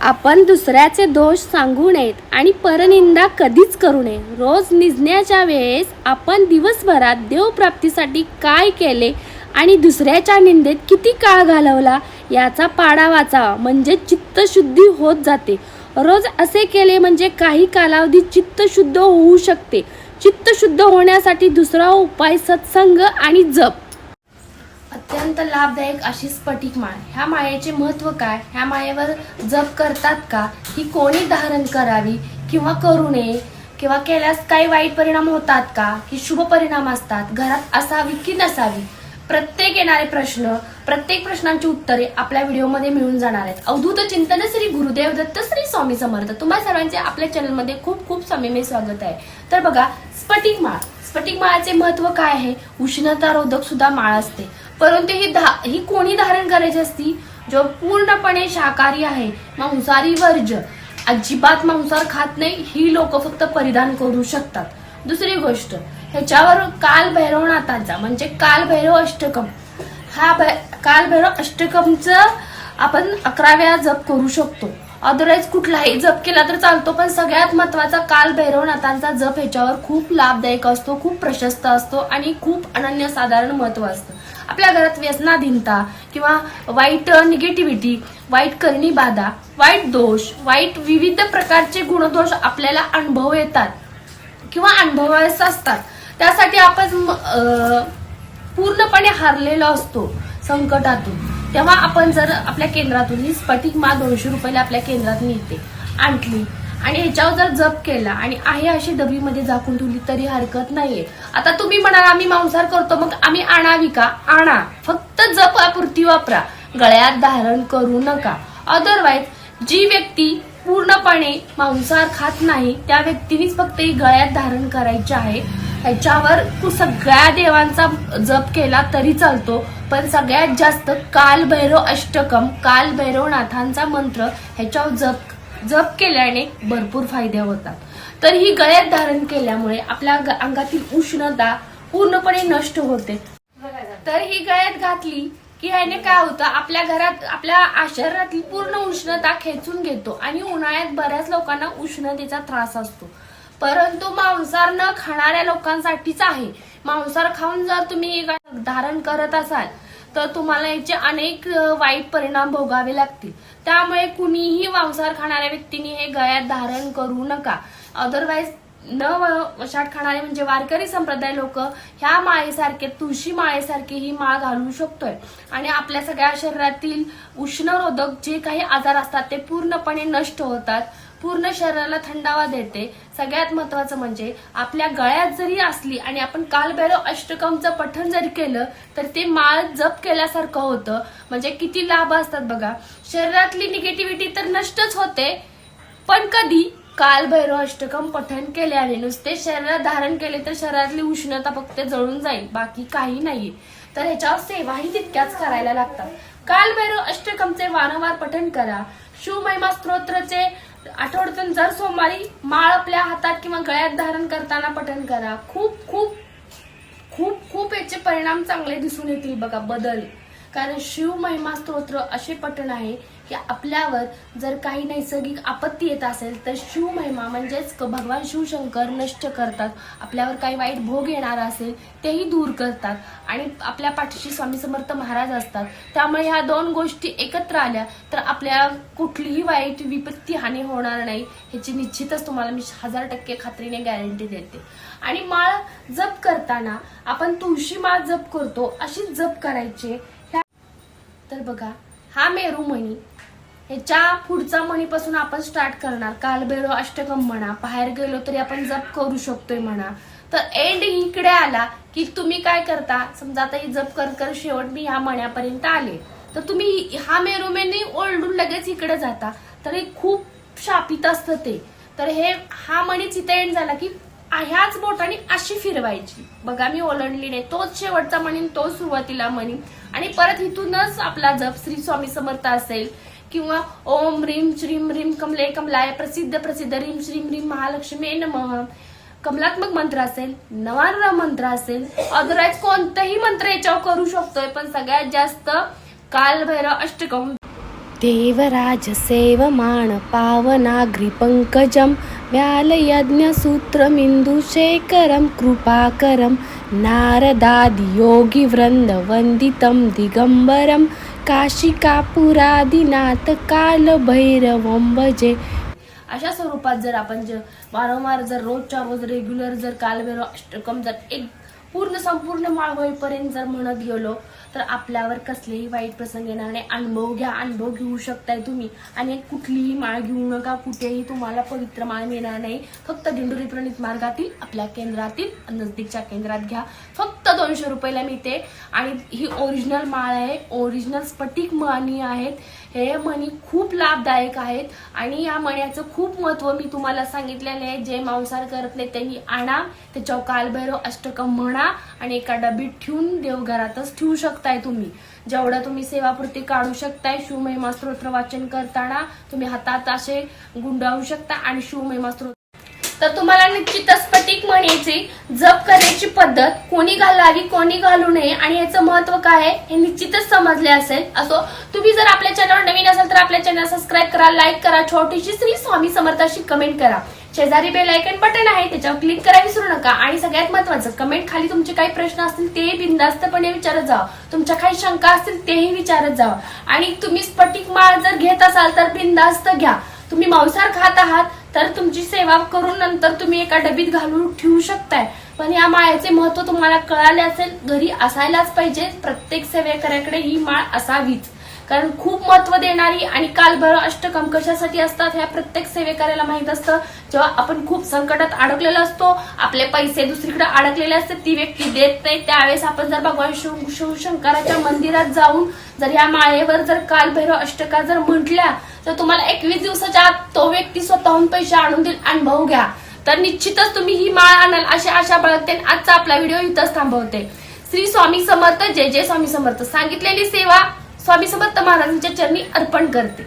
आपण दुसऱ्याचे दोष सांगू नयेत आणि परनिंदा कधीच करू नये. रोज निजण्याच्या वेळेस आपण दिवसभरात देवप्राप्तीसाठी काय केले आणि दुसऱ्याच्या निंदेत किती काळ घालवला याचा पाडा वाचावा म्हणजे चित्तशुद्धी होत जाते. रोज असे केले म्हणजे काही कालावधीत चित्तशुद्ध होऊ शकते. चित्तशुद्ध होण्यासाठी दुसरा उपाय सत्संग आणि जप. अत्यंत लाभदायक अशी स्फटिक माळ. ह्या माळेचे महत्त्व काय? ह्या माळेवर जप करतात का? ही कोणी धारण करावी किंवा करू नये? किंवा केल्यास काही वाईट परिणाम होतात का? की शुभ परिणाम असतात. घरात असावी की नसावी? प्रत्येक येणारे प्रश्न प्रत्येक प्रश्नांची उत्तरे आपल्या व्हिडिओमध्ये मिळून जाणार आहेत. अवधूत चिंतन श्री गुरुदेव दत्त श्री स्वामी समर्थ. तुम्हा सर्वांचे आपल्या चॅनलमध्ये खूप खूप समिमे स्वागत आहे. तर बघा स्फटिक माळ. स्फटिक माळाचे महत्त्व काय आहे? उष्णतारोधक सुद्धा माळ असते. परंतु ही धा ही कोणी धारण करायची असती? जो पूर्णपणे शाकाहारी आहे मांसाहारी वर्ज अजिबात मांसाहार खात नाही ही लोक फक्त परिधान करू शकतात. दुसरी गोष्ट ह्याच्यावर काल भैरवनाथांचा म्हणजे काल भैरव अष्टकम. हा भै काल भैरव अष्टकमचं आपण अकरा वेळा जप करू शकतो. अदरवाईज कुठलाही जप केला तर चालतो पण सगळ्यात महत्त्वाचा काल भैरवनाथांचा जप ह्याच्यावर खूप लाभदायक असतो खूप प्रशस्त असतो आणि खूप अनन्यसाधारण महत्त्व असतं. आपल्या घरात व्यसनाधीनता किंवा वाईट निगेटिव्हिटी वाईट करणी बाधा वाईट दोष वाईट विविध प्रकारचे गुणदोष आपल्याला अनुभव येतात किंवा अनुभवायचं असतात. त्यासाठी आपण पूर्णपणे हारलेलो असतो संकटातून. तेव्हा आपण जर आपल्या केंद्रातून ही स्फटिक मा दोनशे रुपयाला आपल्या केंद्रात मिळते आणली आणि ह्याच्यावर जर जप केला आणि आहे अशी डबीमध्ये झाकून ठेवली तरी हरकत नाहीये. आता तुम्ही म्हणाल आम्ही मांसाहार करतो मग आम्ही आणावी का? आणा. फक्त जप आपूर्ती वापरा. गळ्यात धारण करू नका. अदरवाईज जी व्यक्ती पूर्णपणे मांसाहार खात नाही त्या व्यक्तीनेच फक्त ही गळ्यात धारण करायची आहे. ह्याच्यावर तू सगळ्या देवांचा जप केला तरी चालतो. पण सगळ्यात जास्त काल भैरव अष्टकम कालभैरवनाथांचा मंत्र ह्याच्यावर जप जप केल्याने भरपूर फायदे होतात. तर ही गळ्यात धारण केल्यामुळे आपल्या अंगातील उष्णता पूर्णपणे नष्ट होते. तर ही गळ्यात घातली की ह्याने काय होतं? आपल्या घरात आपल्या शरीरातली पूर्ण उष्णता खेचून घेतो आणि उन्हाळ्यात बऱ्याच लोकांना उष्णतेचा त्रास असतो. परंतु मांसाहार न खाणाऱ्या लोकांसाठीच आहे. मांसाहार खाऊन जर तुम्ही धारण करत असाल तर तुम्हाला याचे अनेक वाईट परिणाम भोगावे लागतील. त्यामुळे कुणीही मांसाहार खाणाऱ्या व्यक्तीने हे गळ्यात धारण करू नका. अदरवाईज न वशाट खाणारे म्हणजे वारकरी संप्रदाय लोक ह्या माळेसारखे तुळशी माळेसारखे ही माळ घालू शकतोय. आणि आपल्या सगळ्या शरीरातील उष्णरोधक जे काही आजार असतात ते पूर्णपणे नष्ट होतात. पूर्ण शरीराला थंडावा देते. सगळ्यात महत्वाचं म्हणजे आपल्या गळ्यात जरी असली आणि आपण कालभैरव अष्टकमचं पठण जरी केलं तर ते माळ जप केल्यासारखं होतं. म्हणजे किती लाभ असतात बघा. शरीरातली निगेटिव्हिटी तर नष्टच होते पण कधी कालभैरव अष्टकम पठण केल्याने नुसते शरीरात धारण केले तर शरीरातली उष्णता फक्त जळून जाईल बाकी काही नाहीये तर ह्याच्यावर सेवाही तितक्याच करायला लागतात. कालभैरव अष्टकमचे वारंवार पठण करा. शिवमहिमा स्तोत्रचे आठवड्यातून जर सोमवारी माळ आपल्या हातात किंवा गळ्यात धारण करताना पठण करा. खूप खूप खूप खूप याचे परिणाम चांगले दिसून येतील बघा बदल. कारण शिव महिमा स्तोत्र असे पठण आहे की आपल्यावर जर काही नैसर्गिक आपत्ती येत असेल तर शिव महिमा म्हणजेच भगवान शिवशंकर नष्ट करतात. आपल्यावर काही वाईट भोग येणार असेल तेही दूर करतात. आणि आपल्या पाठीशी स्वामी समर्थ महाराज असतात. त्यामुळे ह्या दोन गोष्टी एकत्र आल्या तर आपल्या कुठलीही वाईट विपत्ती हानी होणार नाही ह्याची निश्चितच तुम्हाला मी हजार टक्के खात्रीने गॅरंटी देते. आणि माळ जप करताना आपण तुळशी माळ जप करतो अशीच जप करायची. तर बघा हा मेरू मणी ह्याच्या पुढचा मणीपासून आपण स्टार्ट करणार. कालभैरव अष्टकम म्हणा बाहेर गेलो तरी आपण जप करू शकतोय म्हणा. तर एंड इकडे आला की तुम्ही काय करता? समजा आता ही जप कर कर शेवट मी ह्या मण्यापर्यंत आले. तर तुम्ही हा मेरुमेनी ओरडून लगेच इकडे जाता. तर हे खूप शापित असतं ते. तर हे हा मणीच इथे एंड झाला की ह्याच बोटाने अशी फिरवायची. बघा मी ओलांडली नाही. तोच शेवटचा म्हणीन तो सुरुवातीला म्हणीन आणि परत इथूनच आपला जप श्री स्वामी समर्थ असेल. किंवा ओम रीम श्रीम रीम कमले कमलाय प्रसिद्ध प्रसिद्ध रीम श्रीम रीम महालक्ष्मी नमः. कमलात्मक मंत्र असेल नवार मंत्र असेल अदरवाईज कोणताही मंत्र याच्यावर करू शकतोय पण सगळ्यात जास्त कालभैरव अष्टकम देवराज सेवमाण पंकजम व्यालयज्ञसूत्रमिन्दुशेखरं कृपाकरं नारदादियोगिवृन्दवन्दितं दिगम्बरं काशिकापुरादिनाथ कालभैरवं भजे। अशा स्वरूपात जर आपण जर वारंवार जर रोजच्या रोज रेग्युलर जर कालभैरव अष्टकम जर एक पूर्ण संपूर्ण माळ होईपर्यंत जर म्हणत गेलो तर आपल्यावर कसलेही वाईट प्रसंग येणार नाही. अनुभव घ्या अनुभव घेऊ शकताय तुम्ही. आणि कुठलीही माळ घेऊ नका कुठेही तुम्हाला पवित्र माळ मिळणार नाही. फक्त दिंडोरी प्रणित मार्गातील आपल्या केंद्रातील नजदीकच्या केंद्रात घ्या. फक्त दोनशे रुपयाला मिळते. आणि ही ओरिजिनल माळ आहे. ओरिजिनल स्फटिक मणी आहेत. हे मणी खूप लाभदायक आहेत. आणि या मण्याचं खूप महत्त्व मी तुम्हाला सांगितलेले आहे. जे मांसाहार करत नाही त्यांनी आणा. त्याच्यावर कालभैरव अष्टकम म्हणा आणि एका डबीत ठेवून देवघरातच ठेवू शकताय तुम्ही. जेवढं तुम्ही सेवापुरती काढू शकताय शिवमहिमा स्तोत्र वाचन करताना तुम्ही हातात असे गुंडाळू शकता आणि शिवमहिमा स्तोत्र तर तुम्हाला निश्चितच स्फटिक म्हणायची जप करण्याची पद्धत कोणी घालावी कोणी घालू नये आणि याचं महत्त्व काय आहे हे निश्चितच समजले असेल. असो तुम्ही जर आपल्या चॅनलवर नवीन असाल तर आपल्या चॅनल सबस्क्राईब करा लाईक करा छोटीशी श्री स्वामी समर्थाशी कमेंट करा. शेजारी बेल आयकन बटन आहे त्याच्यावर क्लिक करा विसरू नका. आणि सगळ्यात महत्वाचं कमेंट खाली तुमचे काही प्रश्न असतील ते बिंदास्तपणे विचारत जावा तुमच्या काही शंका असतील तेही विचारत जावा आणि तुम्ही स्फटिक माळ जर घेत असाल तर बिंदास्त घ्या. तुम्ही मांसाहार खात आहात तर तुमची सेवा करून नंतर तुम्ही एका डबीत घालून ठेवू शकताय. पण या माळेचे महत्त्व तुम्हाला कळाले असेल घरी असायलाच पाहिजे. प्रत्येक सेवेकऱ्याकडे ही माळ असावीच. कारण खूप महत्त्व देणारी आणि कालभैरव अष्टकम कशासाठी असतात ह्या प्रत्येक सेवेकऱ्याला माहीत असतं. जेव्हा आपण खूप संकटात अडकलेलो असतो आपले पैसे दुसरीकडे अडकलेले असते ती व्यक्ती देत नाही. त्यावेळेस आपण जर भगवान शिव शिवशंकराच्या मंदिरात जाऊन जर या माळेवर जर कालभैरव अष्टका जर म्हटल्या तर तुम्हाला एकवीस दिवसाच्या आत तो व्यक्ती स्वतःहून पैसे आणून देईल अनुभव घ्या. तर निश्चितच तुम्ही ही माळ आणाल अशी आशा बाळगते आणि आजचा आपला व्हिडिओ इथंच थांबवते. श्री स्वामी समर्थ जय जय स्वामी समर्थ. सांगितलेली सेवा स्वामी समर्थ महाराजांच्या चरणी अर्पण करते.